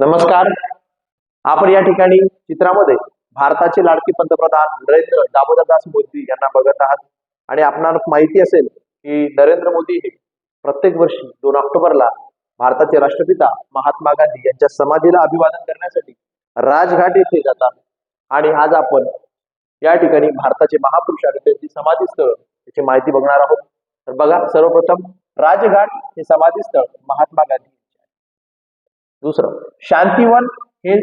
नमस्कार. आपण या ठिकाणी चित्रामध्ये भारताचे लाडके पंतप्रधान नरेंद्र दामोदरदास मोदी यांना बघत आहात. आणि आपणाला माहिती असेल की नरेंद्र मोदी हे प्रत्येक वर्षी दोन ऑक्टोबरला भारताचे राष्ट्रपिता महात्मा गांधी यांच्या समाधीला अभिवादन करण्यासाठी राजघाट येथे जातात. आणि आज आपण या ठिकाणी भारताचे महापुरुष आणि त्यांची समाधी स्थळ याची माहिती बघणार आहोत. तर बघा सर्वप्रथम राजघाट हे समाधी स्थळ महात्मा गांधी दुसरं शांतिवन हे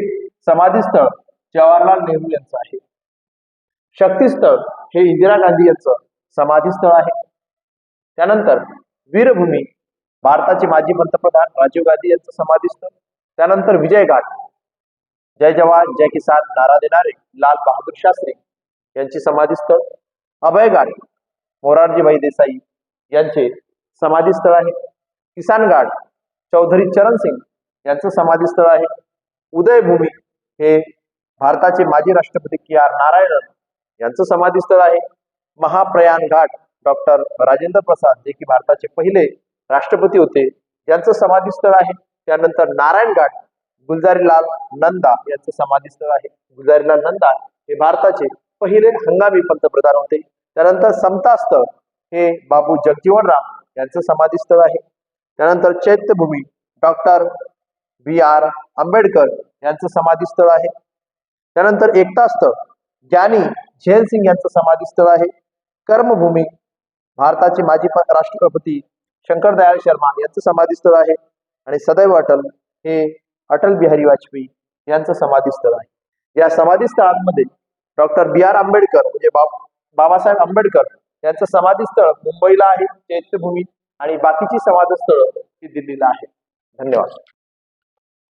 समाधी स्थळ जवाहरलाल नेहरू यांचं आहे. शक्तीस्थळ हे इंदिरा गांधी यांचं समाधी स्थळ आहे. त्यानंतर वीरभूमी भारताचे माजी पंतप्रधान राजीव गांधी यांचं समाधी स्थळ त्यानंतर विजय घाट जय जवान जय किसान नारा देणारे लाल बहादूर शास्त्री यांची समाधी स्थळ अभय घाट मोरारजीभाई देसाई यांचे समाधी स्थळ आहे. किसान घाट चौधरी चरण सिंग यांचं समाधी स्थळ आहे. उदयभूमी हे भारताचे माजी राष्ट्रपती के आर नारायणन यांचं समाधी स्थळ आहे. महाप्रयाण घाट डॉक्टर राजेंद्र प्रसाद जे की भारताचे पहिले राष्ट्रपती होते यांचं समाधी स्थळ आहे. त्यानंतर नारायण घाट गुलजारीलाल नंदा यांचं समाधी स्थळ आहे. गुलजारीलाल नंदा हे भारताचे पहिले हंगामी पंतप्रधान होते. त्यानंतर समतास्थळ हे बाबू जगजीवनराम यांचं समाधी स्थळ आहे. त्यानंतर Chaityabhoomi doctor B R Ambedkar यांचं समाधी स्थळ आहे. त्यानंतर एकता स्थळ ज्ञानी झेल सिंग यांचं समाधी स्थळ आहे. कर्मभूमी भारताचे माजी प- राष्ट्रपती शंकर दयाळ शर्मा यांचं समाधी स्थळ आहे. आणि सदैव अटल हे अटल बिहारी वाजपेयी यांचं समाधी स्थळ आहे. या समाधी स्थळांमध्ये डॉक्टर बी आर आंबेडकर म्हणजे बाब बाबासाहेब आंबेडकर यांचं समाधी स्थळ मुंबईला आहे चैत्यभूमी आणि बाकीची समाधी स्थळं ही दिल्लीला आहे धन्यवाद.